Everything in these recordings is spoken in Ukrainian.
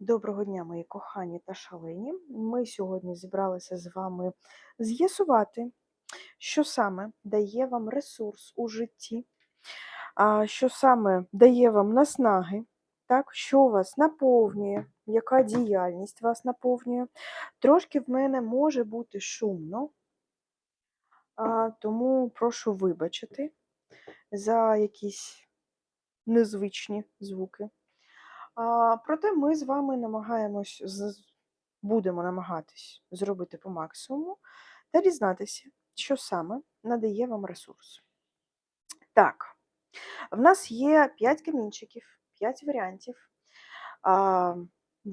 Доброго дня, мої кохані та шалені. Ми сьогодні зібралися з вами з'ясувати, що саме дає вам ресурс у житті, що саме дає вам наснаги, так, що вас наповнює, яка діяльність вас наповнює. Трошки в мене може бути шумно, тому прошу вибачити за якісь незвичні звуки. Проте ми з вами намагаємось, будемо намагатись зробити по максимуму та дізнатися, що саме надає вам ресурс. Так, в нас є 5 камінчиків, 5 варіантів.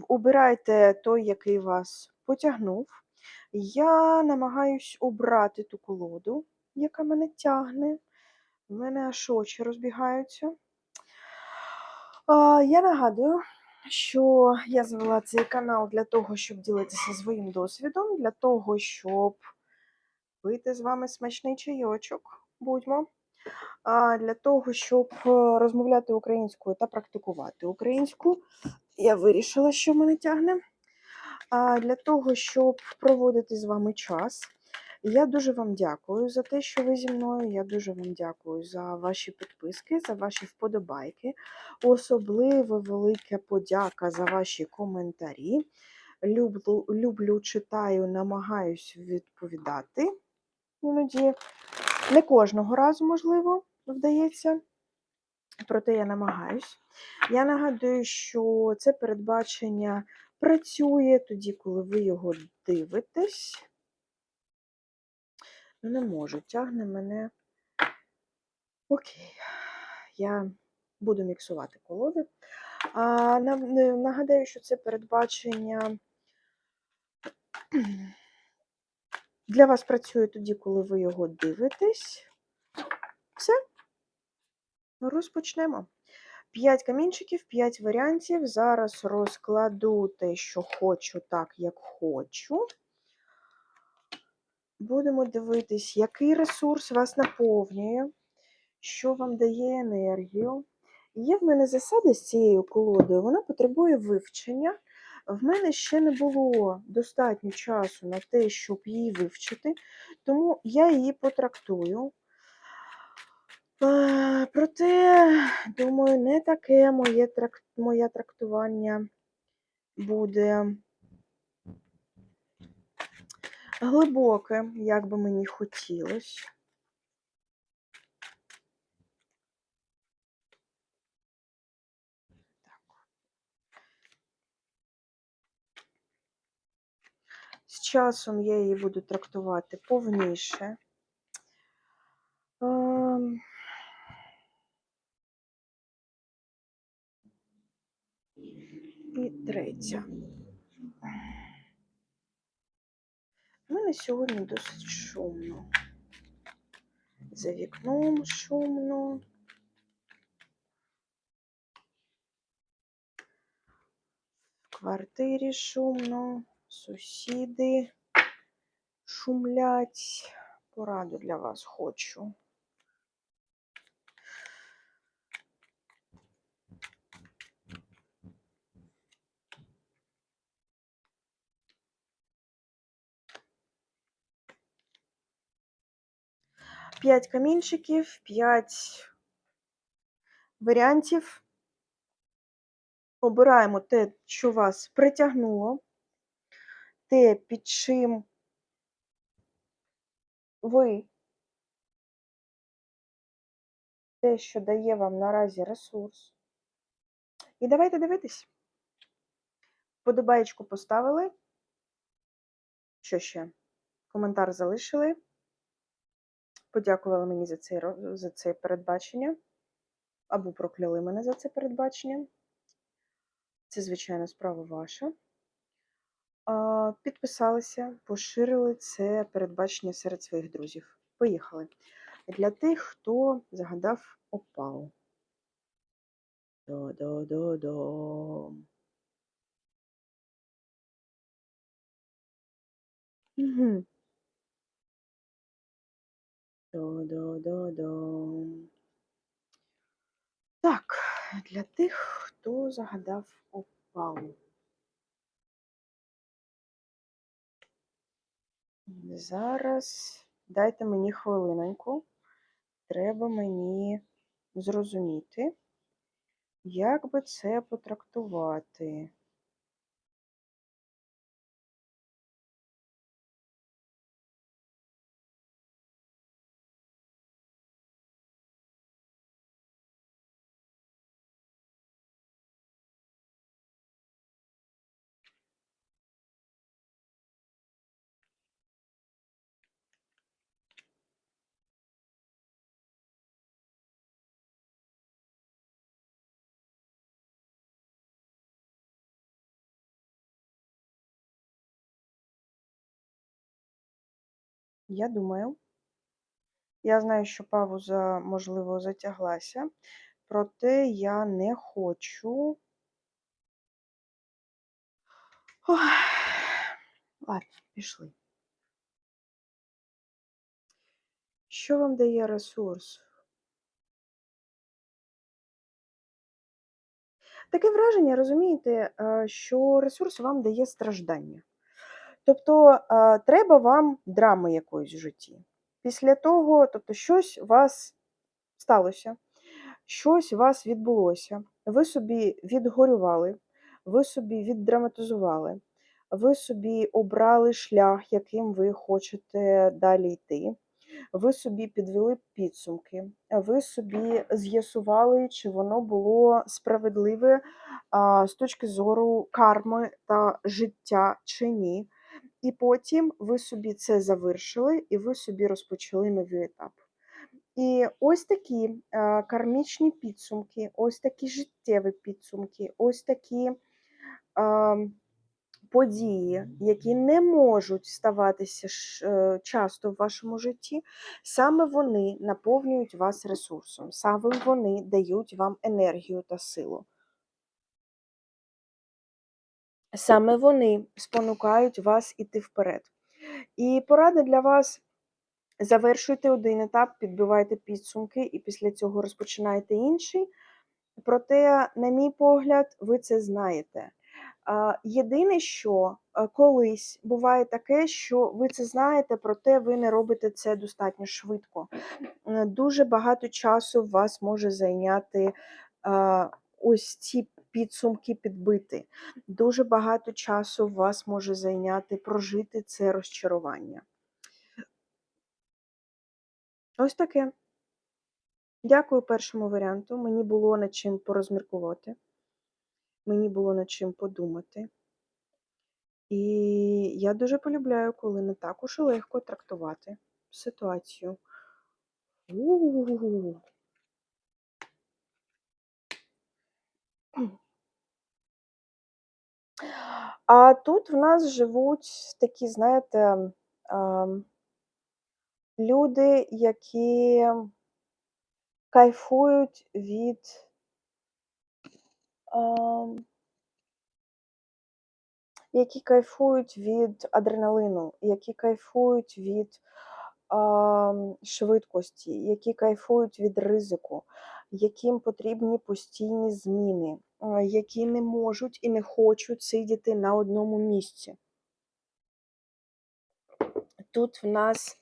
Обирайте той, який вас потягнув. Я намагаюсь обрати ту колоду, яка мене тягне. У мене аж очі розбігаються. Я нагадую, що я завела цей канал для того, щоб ділитися своїм досвідом, для того, щоб пити з вами смачний чайочок, будьмо, для того, щоб е, розмовляти українською та практикувати українську. Я вирішила, що мене тягне. Для того, щоб проводити з вами час. Я дуже вам дякую за те, що ви зі мною. Я дуже вам дякую за ваші підписки, за ваші вподобайки. Особливо велика подяка за ваші коментарі. Люблю, люблю читаю, намагаюсь відповідати. Іноді не кожного разу, можливо, вдається. Проте я намагаюсь. Я нагадую, що це передбачення працює тоді, коли ви його дивитесь. Ну, не можу, тягне мене. Окей, я буду міксувати колоди. А, Нагадаю, що це передбачення для вас працює тоді, коли ви його дивитесь. Все, розпочнемо. П'ять камінчиків, п'ять варіантів. Зараз розкладу те, що хочу, так, як хочу. Будемо дивитись, який ресурс вас наповнює, що вам дає енергію. Є в мене засада з цією колодою, вона потребує вивчення. В мене ще не було достатньо часу на те, щоб її вивчити, тому я її потрактую. Проте, думаю, не таке моє моє трактування буде глибоке, як би мені хотілося. З часом я її буду трактувати повніше. Ем, І третя. У мене сьогодні досить шумно. За вікном шумно. В квартирі шумно, сусіди шумлять. Пораду для вас хочу. П'ять камінчиків, п'ять варіантів. Обираємо те, що вас притягнуло, те, під чим ви, те, що дає вам наразі ресурс. І давайте дивитись. Подобаєчку поставили. Що ще? Коментар залишили. Подякували мені за це, за це передбачення. Або прокляли мене за це передбачення. Це, звичайно, справа ваша. Підписалися, поширили це передбачення серед своїх друзів. Поїхали. Для тих, хто загадав опал. До-до-до-до. Угу до до до до Так, для тих, хто загадав опалу. Зараз дайте мені хвилиноньку. Треба мені зрозуміти, як би це потрактувати. Я думаю, я знаю, що пауза, можливо, затяглася, проте я не хочу. Ох. Ладно, пішли. Що вам дає ресурс? Таке враження, розумієте, е, що ресурс вам дає страждання. Тобто треба вам драми якоїсь в житті. Після того, тобто, щось у вас сталося, щось у вас відбулося, ви собі відгорювали, ви собі віддраматизували, ви собі обрали шлях, яким ви хочете далі йти. Ви собі підвели підсумки, ви собі з'ясували, чи воно було справедливе а, з точки зору карми та життя чи ні. І потім ви собі це завершили, і ви собі розпочали новий етап. І ось такі а, кармічні підсумки, ось такі життєві підсумки, ось такі. А, події, які не можуть ставатися е, часто в вашому житті, саме вони наповнюють вас ресурсом, саме вони дають вам енергію та силу. Саме вони спонукають вас іти вперед. І порада для вас. Завершуйте один етап, підбивайте підсумки, і після цього розпочинаєте інший. Проте, на мій погляд, ви це знаєте. Єдине, що е, колись буває таке, що ви це знаєте, проте ви не робите це достатньо швидко. Е, дуже багато часу вас може зайняти ось ці підсумки підбити. Дуже багато часу вас може зайняти прожити це розчарування. Ось таке. Дякую першому варіанту. Мені було над чим порозміркувати. Мені було над чим подумати. І я дуже полюбляю, коли не так уж легко трактувати ситуацію. У-у-у. А тут в нас живуть такі, знаєте, люди, які кайфують від які кайфують від адреналину, які кайфують від швидкості, які кайфують від ризику, яким потрібні постійні зміни, які не можуть і не хочуть сидіти на одному місці. Тут в нас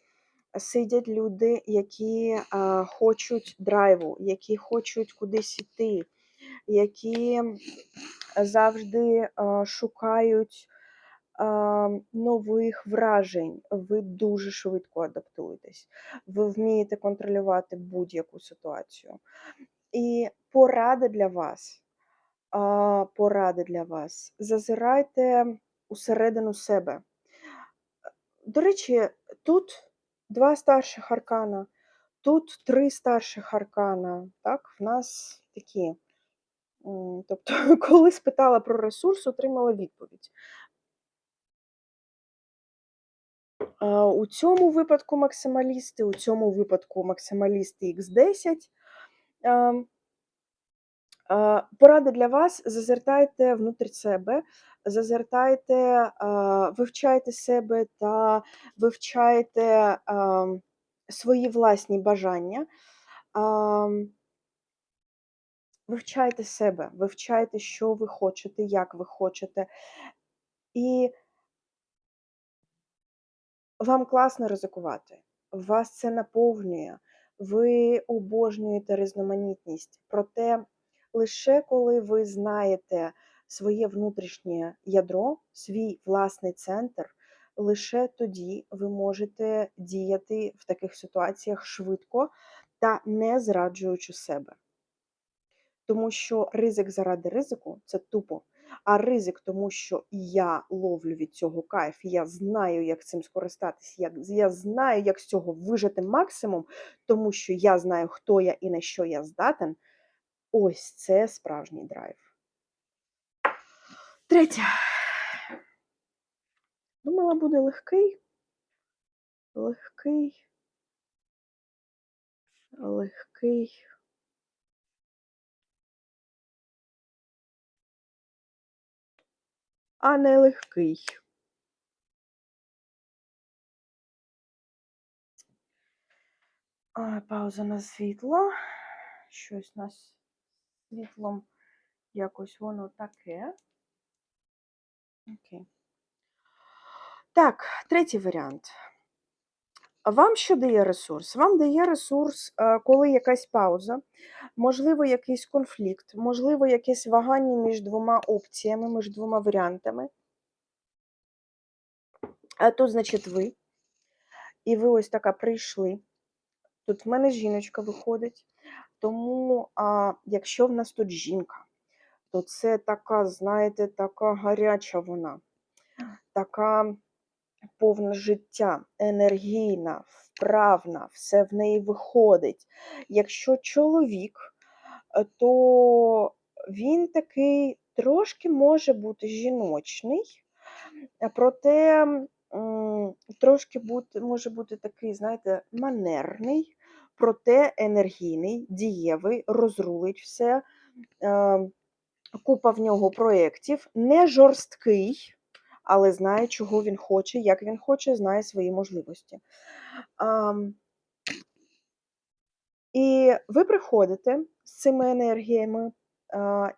сидять люди, які хочуть драйву, які хочуть кудись йти, які завжди шукають нових вражень. Ви дуже швидко адаптуєтесь, ви вмієте контролювати будь-яку ситуацію. І порада для вас, поради для вас. Зазирайте усередину себе. До речі, тут два старших аркана, тут три старших аркана. Так, в нас такі. Тобто, коли спитала про ресурс, отримала відповідь. У цьому випадку максималісти, у цьому випадку максималісти X10. Порада для вас: зазертайте внутрь себе, зазертайте, вивчайте себе та вивчайте свої власні бажання. Вивчайте себе, вивчайте, що ви хочете, як ви хочете. І Вам класно ризикувати, вас це наповнює, ви обожнюєте різноманітність. Проте лише коли ви знаєте своє внутрішнє ядро, свій власний центр, лише тоді ви можете діяти в таких ситуаціях швидко та не зраджуючи себе. Тому що ризик заради ризику це тупо. А ризик, тому що я ловлю від цього кайф, я знаю, як цим скористатись, я, я знаю, як з цього вижити максимум, тому що я знаю, хто я і на що я здатен. Ось це справжній драйв. Третє. Думала, буде легкий. Легкий. Легкий. А не легкий. А, Пауза на світло. Щось у нас світлом якось воно таке. Окей. Так, третій варіант. Вам що дає ресурс? Вам дає ресурс, е, коли якась пауза, можливо, якийсь конфлікт, можливо, якесь вагання між двома опціями, між двома варіантами. А тут, значить, ви. І ви ось така прийшли. Тут в мене жіночка виходить. Тому, а, якщо в нас тут жінка, то це така, знаєте, така гаряча вона, така повна життя, енергійна, вправна, все в неї виходить. Якщо чоловік, е, то він такий трошки може бути жіночний, проте трошки бути, може бути такий, знаєте, манерний, проте енергійний, дієвий, розрулить все. Е, купа в нього проєктів, не жорсткий, але знає, чого він хоче, як він хоче, знає свої можливості. І ви приходите з цими енергіями,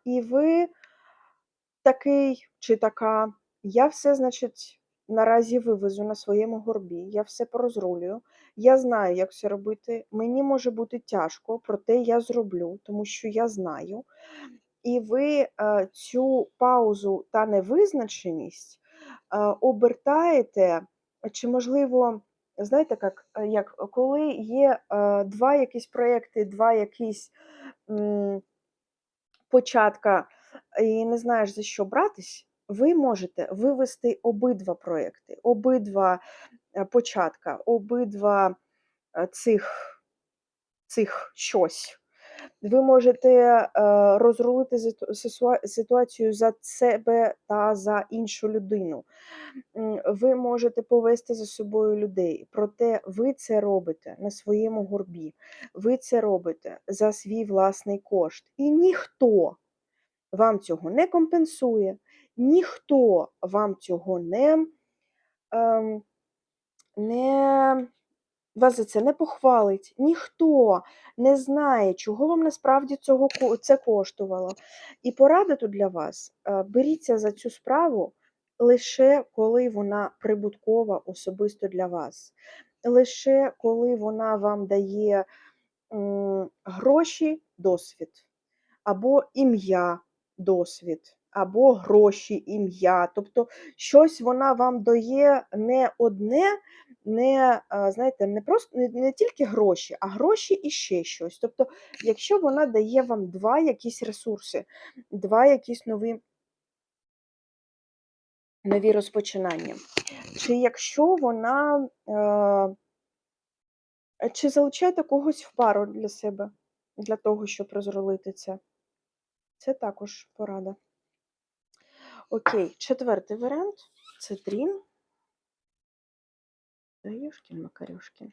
і ви такий чи така, я все, значить, наразі вивезу на своєму горбі, я все порозрулюю, я знаю, як це робити. Мені може бути тяжко, проте я зроблю, тому що я знаю. І ви е, цю паузу та невизначеність е, обертаєте, чи, можливо, знаєте, як, як коли є е, два якісь проєкти, два якісь початка, і не знаєш, за що братись, ви можете вивести обидва проєкти, обидва початка, обидва цих, цих щось. Ви можете е, розрулити ситуацію за себе та за іншу людину. Ви можете повести за собою людей, проте ви це робите на своєму горбі, ви це робите за свій власний кошт. І ніхто вам цього не компенсує, ніхто вам цього не, ем, не вас за це не похвалить, ніхто не знає, чого вам насправді цього це коштувало. І порада тут для вас: е, беріться за цю справу лише коли вона прибуткова особисто для вас, лише коли вона вам дає гроші, досвід, або ім'я, досвід, або гроші, ім'я. Тобто щось вона вам дає не одне не знаєте, не просто не, не тільки гроші, а гроші і ще щось. Тобто, якщо вона дає вам два якісь ресурси, два якісь нові. Нові розпочинання. Чи якщо вона е, чи залучаєте когось в пару для себе, для того, щоб розролити це? Це також порада. Окей, четвертий варіант це трін. Да ёшкин макарёшкин.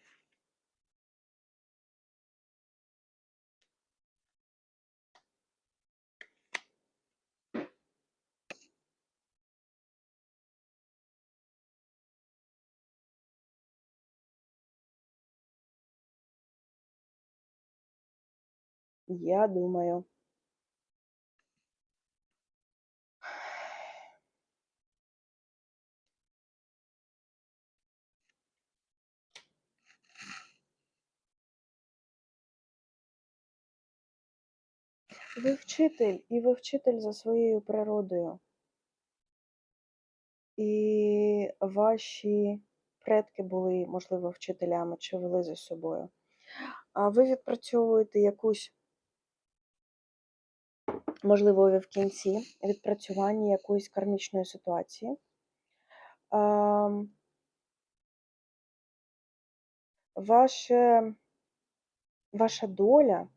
Я думаю. Ви вчитель, і ви вчитель за своєю природою. І ваші предки були, можливо, вчителями чи вели за собою. А ви відпрацьовуєте якусь, можливо, ви в кінці відпрацювання якоїсь кармічної ситуації. Ам, Ваше, ваша доля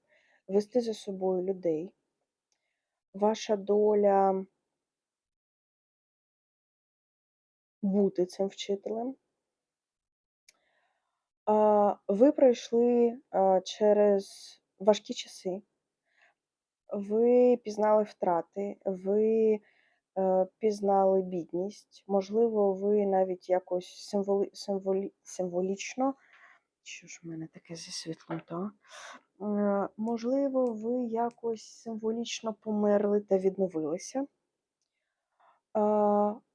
вести за собою людей, ваша доля бути цим вчителем. Ви пройшли через важкі часи, ви пізнали втрати, ви е, пізнали бідність, можливо, ви навіть якось символи, символі, символічно, що ж в мене таке зі світлом, то? Е, Можливо, ви якось символічно померли та відновилися.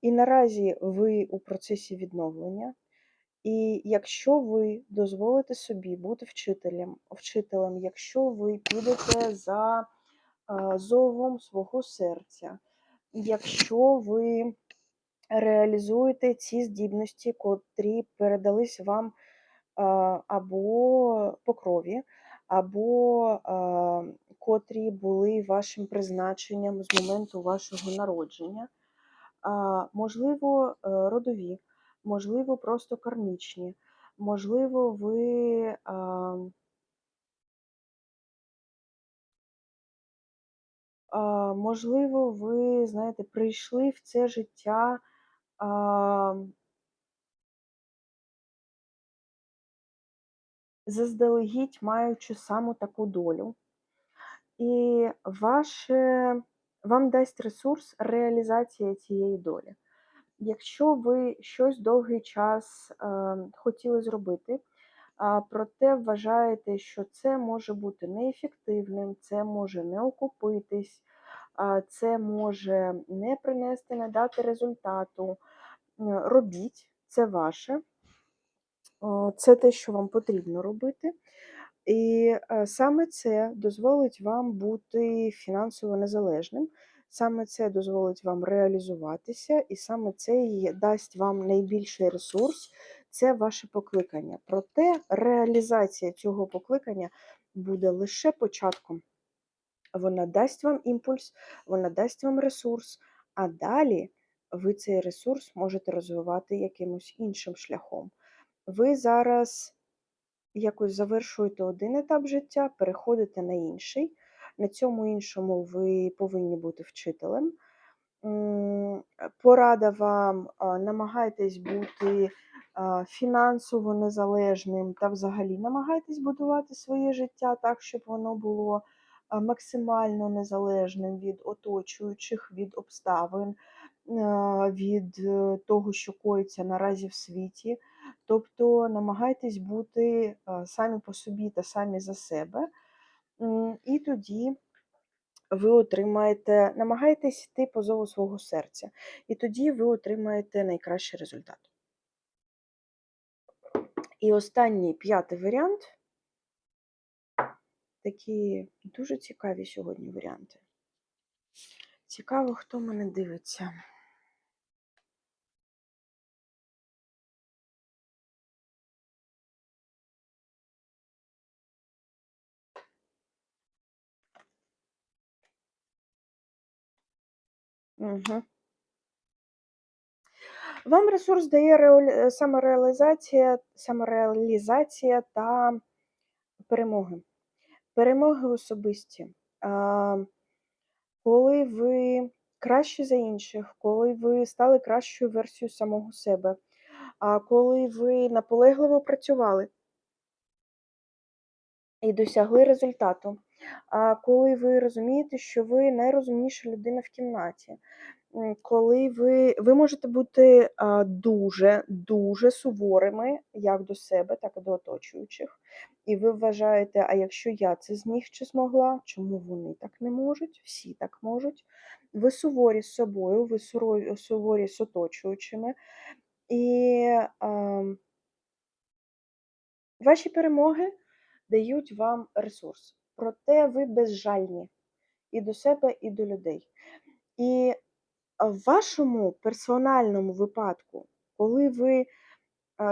І наразі ви у процесі відновлення. І якщо ви дозволите собі бути вчителем, вчителем, якщо ви підете за зовом свого серця, якщо ви реалізуєте ці здібності, котрі передались вам або по крові, або котрі були вашим призначенням з моменту вашого народження, можливо, е, родові, можливо, просто кармічні, можливо, ви. Можливо, ви, знаєте, прийшли в це життя заздалегідь маючи саму таку долю. І ваше, вам дасть ресурс реалізація цієї долі. Якщо ви щось довгий час е, хотіли зробити, а, проте вважаєте, що це може бути неефективним, це може не окупитись, це може не принести, не дати результату, робіть, це ваше, це те, що вам потрібно робити. І е, саме це дозволить вам бути фінансово незалежним, саме це дозволить вам реалізуватися, і саме це дасть вам найбільший ресурс це ваше покликання. Проте реалізація цього покликання буде лише початком. Вона дасть вам імпульс, вона дасть вам ресурс, а далі ви цей ресурс можете розвивати якимось іншим шляхом. Ви зараз якось завершуєте один етап життя, переходите на інший. На цьому іншому ви повинні бути вчителем. Порада вам, намагайтесь бути фінансово незалежним та взагалі намагайтесь будувати своє життя так, щоб воно було максимально незалежним від оточуючих, від обставин, від е, того, що коїться наразі в світі. Тобто намагайтесь бути самі по собі та самі за себе. І тоді ви отримаєте, намагайтесь йти по зову свого серця, і тоді ви отримаєте найкращий результат. І останній п'ятий варіант такі дуже цікаві сьогодні варіанти. Цікаво, хто мене дивиться. Угу. Вам ресурс дає реалі... самореалізація, самореалізація та перемоги. Перемоги особисті. Коли ви кращі за інших, коли ви стали кращою версією самого себе, а коли ви наполегливо працювали і досягли результату, а коли ви розумієте, що ви найрозумніша людина в кімнаті, коли ви ви можете бути дуже дуже суворими як до себе, так і до оточуючих. І ви вважаєте, а якщо я це зміг чи змогла, чому вони так не можуть? Всі так можуть. Ви суворі з собою, ви суворі з оточуючими. І а, ваші перемоги дають вам ресурс. Проте ви безжальні. і до себе, і до людей. І в вашому персональному випадку, коли ви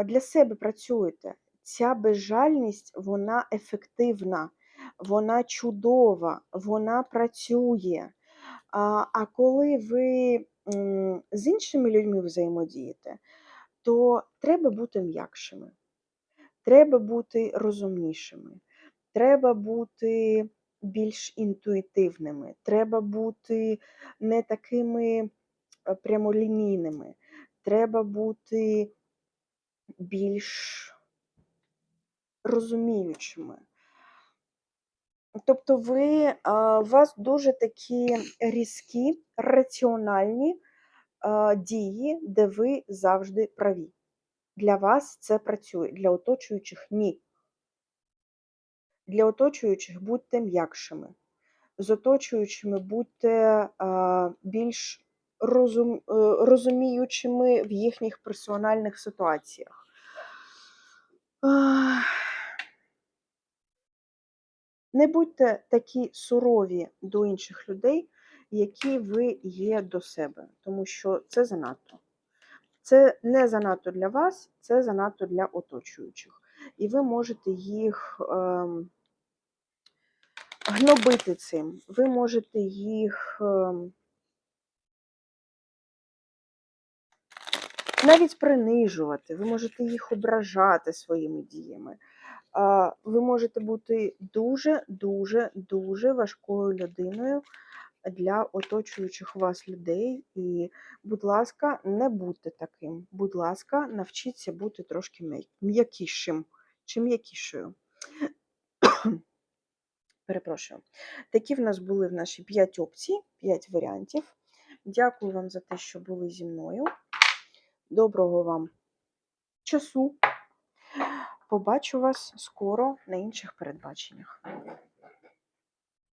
для себе працюєте, ця безжальність вона ефективна, вона чудова, вона працює. А, коли ви з іншими людьми взаємодієте, то треба бути м'якшими, треба бути розумнішими, треба бути більш інтуїтивними, треба бути не такими е, прямолінійними, треба бути більш розуміючими. Тобто ви, у вас дуже такі різкі, раціональні дії, де ви завжди праві. Для вас це працює, для оточуючих ні. Для оточуючих будьте м'якшими. З оточуючими будьте а, більш розум, е, розуміючими в їхніх персональних ситуаціях. Не будьте такі сурові до інших людей, які ви є до себе, тому що це занадто. Це не занадто для вас, це занадто для оточуючих. І ви можете їх ем, гнобити цим, ви можете їх ем, навіть принижувати, ви можете їх ображати своїми діями. Ви можете бути дуже, дуже, дуже важкою людиною для оточуючих вас людей. І, будь ласка, не будьте таким. Будь ласка, навчіться бути трошки м'якішим чи м'якішою. Перепрошую. Такі в нас були в наші 5 опцій, 5 варіантів. Дякую вам за те, що були зі мною. Доброго вам часу. Побачу вас скоро на інших передбаченнях.